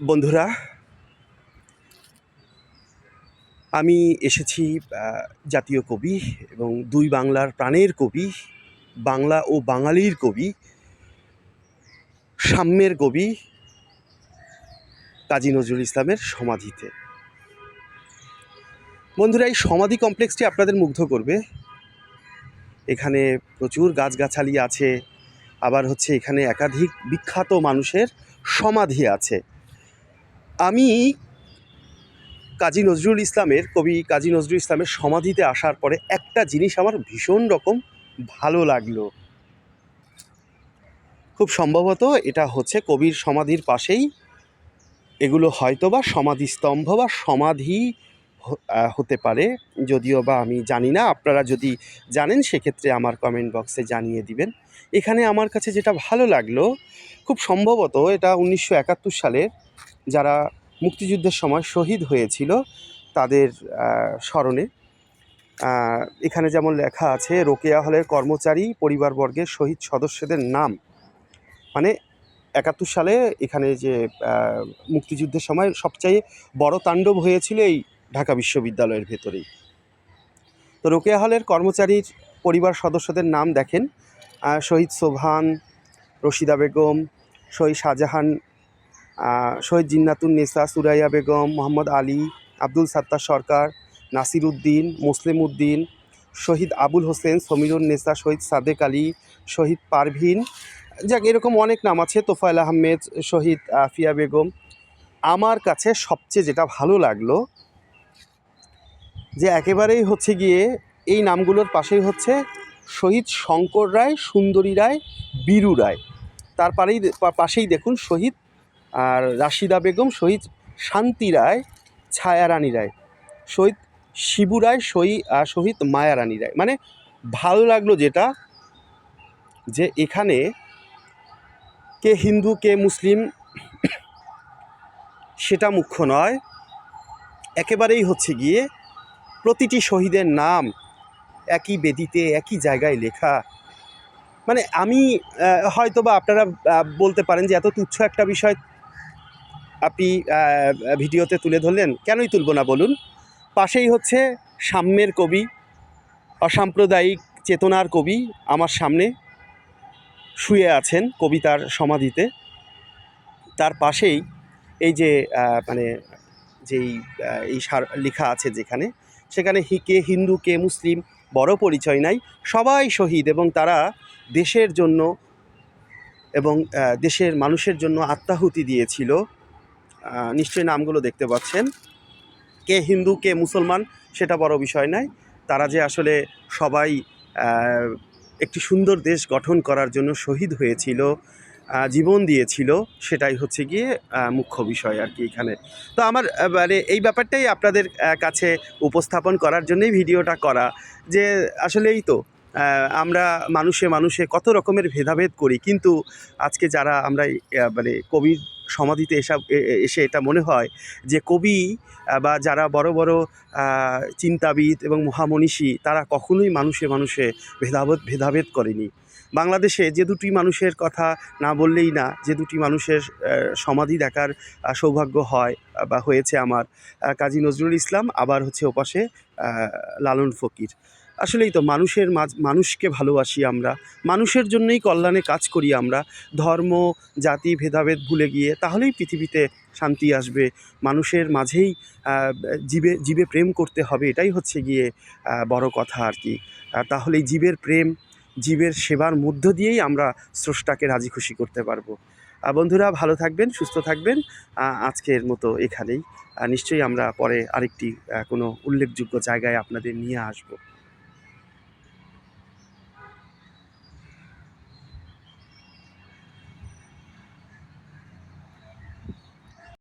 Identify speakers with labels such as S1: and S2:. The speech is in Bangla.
S1: বন্ধুরা, আমি এসেছি জাতীয় কবি এবং দুই বাংলার প্রাণের কবি, বাংলা ও বাঙালির কবি, সাম্যের কবি কাজী নজরুল ইসলামের সমাধিতে। বন্ধুরা, এই সমাধি কমপ্লেক্সটি আপনাদের মুগ্ধ করবে। এখানে প্রচুর গাছগাছালি আছে, আবার হচ্ছে এখানে একাধিক বিখ্যাত মানুষের সমাধি আছে। আমি কাজী নজরুল ইসলামের, কবি কাজী নজরুল ইসলামের সমাধিতে আসার পরে একটা জিনিস আমার ভীষণ রকম ভালো লাগল। খুব সম্ভবত এটা হচ্ছে কবির সমাধির পাশেই এগুলো হয়তো বা সমাধিস্তম্ভ বা সমাধি হতে পারে। যদিও বা আমি জানি না, আপনারা যদি জানেন সেক্ষেত্রে আমার কমেন্ট বক্সে জানিয়ে দিবেন। এখানে আমার কাছে যেটা ভালো লাগল, খুব সম্ভবত এটা উনিশশো একাত্তর সালের যারা মুক্তিযুদ্ধের সময় শহীদ হয়েছিল তাদের স্মরণে। এখানে যেমন লেখা আছে, রোকেয়া হলের কর্মচারী পরিবারবর্গের শহীদ সদস্যদের নাম। মানে একাত্তর সালে এখানে যে মুক্তিযুদ্ধের সময় সবচেয়ে বড় তাণ্ডব হয়েছিল এই ঢাকা বিশ্ববিদ্যালয়ের ভেতরেই। তো রোকেয়া হলের কর্মচারীর পরিবার সদস্যদের নাম দেখেন। শহীদ সোভান রশিদা বেগম, শহীদ শাহজাহান শহীদ জিন্নাতুন নেসা, সুরাইয়া বেগম, মোহাম্মদ আলী, আব্দুল সাত্তার সরকার, নাসির উদ্দিন, মুসলিম উদ্দিন, শহীদ আবুল হোসেন, সমীরুন নেসা, শহীদ সাদেক আলী, শহীদ পারভিন। যাক, এরকম অনেক নাম আছে, তোফায়েল আহমেদ, শহীদ আফিয়া বেগম। আমার কাছে সবচেয়ে যেটা ভালো লাগল, যে একেবারেই হচ্ছে গিয়ে এই নামগুলোর পাশেই হচ্ছে শহীদ শঙ্কর রায়, সুন্দরী রায়, বীরু রায়। তারপারেই পাশেই দেখুন শহীদ আর রাশিদা বেগম শহীদ শান্তি রায় ছায়ারানী রায়। শহীদ শিবু রায় শহীদ শহীদ মায়ারানী রায়। মানে ভালো লাগল যেটা, যে এখানে কে হিন্দু, কে মুসলিম, সেটা মুখ্য নয়। একেবারেই হচ্ছে গিয়ে প্রতিটি শহীদের নাম একই বেদিতে, একই জায়গায় লেখা। মানে আমি হয়তো বা আপনারা বলতে পারেন যে এত তুচ্ছ একটা বিষয় আপনি ভিডিওতে তুলে ধরলেন, কেনই তুলব না বলুন? পাশেই হচ্ছে সাম্যের কবি, অসাম্প্রদায়িক চেতনার কবি আমার সামনে শুয়ে আছেন কবিতার সমাধিতে। তার পাশেই এই যে মানে যেই এই সার, লেখা আছে যেখানে, সেখানে হি কে হিন্দু, কে মুসলিম, বড় পরিচয় নাই, সবাই শহীদ এবং তারা দেশের জন্য এবং দেশের মানুষের জন্য আত্মাহুতি দিয়েছিল। নিশ্চয়ই নামগুলো দেখতে পাচ্ছেন। কে হিন্দু, কে মুসলমান, সেটা বড় বিষয় নয়। তারা যে আসলে সবাই একটি সুন্দর দেশ গঠন করার জন্য শহীদ হয়েছিল জীবন দিয়েছিল, সেটাই হচ্ছে গিয়ে মুখ্য বিষয় আর কি এখানে। তো আমার মানে এই ব্যাপারটাই আপনাদের কাছে উপস্থাপন করার জন্যই ভিডিওটা করা। যে আসলেই তো আমরা মানুষে মানুষে কত রকমের ভেদাভেদ করি, কিন্তু আজকে যারা আমরা মানে কবির সমাধিতে এসব এসে এটা মনে হয় যে কবি বা যারা বড় বড় চিন্তাবিদ এবং মহামনীষী, তারা কখনোই মানুষে মানুষে ভেদাভেদ ভেদাভেদ করেনি। বাংলাদেশে যে দুটি মানুষের কথা না বললেই না, যে দুটি মানুষের সমাধি দেখার সৌভাগ্য হয় বা হয়েছে আমার কাজী নজরুল ইসলাম, আবার হচ্ছে ওপাশে লালন ফকির। আসলেই তো মানুষের মাঝ, মানুষকে ভালোবাসি আমরা। মানুষের জন্যই কল্যাণে কাজ করি আমরা। ধর্ম, জাতি, ভেদাভেদ ভুলে গিয়ে তাহলেই পৃথিবীতে শান্তি আসবে। মানুষের মাঝেই জীবে জীবে প্রেম করতে হবে, এটাই হচ্ছে গিয়ে বড় কথা আর কি। তাহলে জীবের প্রেম, জীবের সেবার মধ্য দিয়েই আমরা স্রষ্টাকে রাজি খুশি করতে পারব। বন্ধুরা, ভালো থাকবেন, সুস্থ থাকবেন। আজকের মতো এখানেই। নিশ্চয়ই আমরা পরে আরেকটি কোনো উল্লেখযোগ্য জায়গায় আপনাদের নিয়ে আসব।